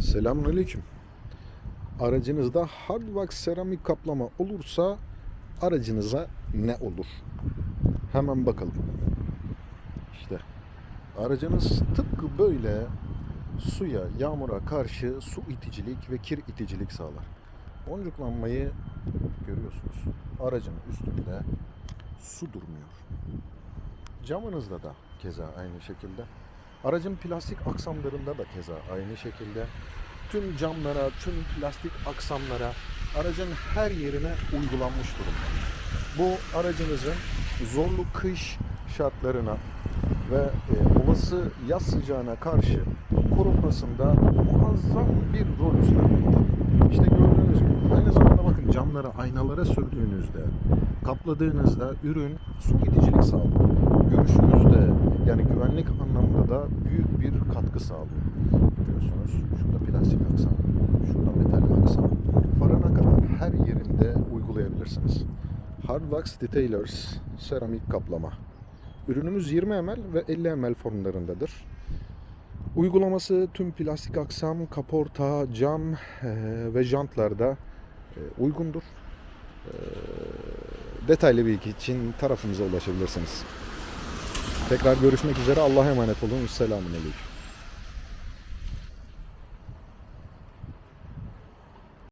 Selamünaleyküm. Aracınızda hardwax seramik kaplama olursa aracınıza ne olur? Hemen bakalım. İşte aracınız tıpkı böyle suya, yağmura karşı su iticilik ve kir iticilik sağlar. Boncuklanmayı görüyorsunuz. Aracın üstünde su durmuyor. Camınızda da keza aynı şekilde. Aracın plastik aksamlarında da keza aynı şekilde. Tüm camlara, tüm plastik aksamlara, aracın her yerine uygulanmış durumda. Bu aracınızın zorlu kış şartlarına ve e, olası yaz sıcağına karşı korunmasında muazzam bir rol üstlenmekte. İşte gördüğünüz gibi aynı zamanda bakın camlara, aynalara sürdüğünüzde, kapladığınızda ürün su gidicilik sağlıyor. Görüşünüzde yani güvenlik anlamında da büyük bir katkı sağlıyor. Görüyorsunuz şurada plastik aksam, şurada metal aksam. Farana kadar her yerinde uygulayabilirsiniz. Hardwax Detailers seramik kaplama. Ürünümüz 20 ml ve 50 ml formlarındadır. Uygulaması tüm plastik aksam, kaporta, cam ve jantlarda uygundur. Detaylı bilgi için tarafımıza ulaşabilirsiniz. Tekrar görüşmek üzere. Allah'a emanet olun. Selamun Aleyküm.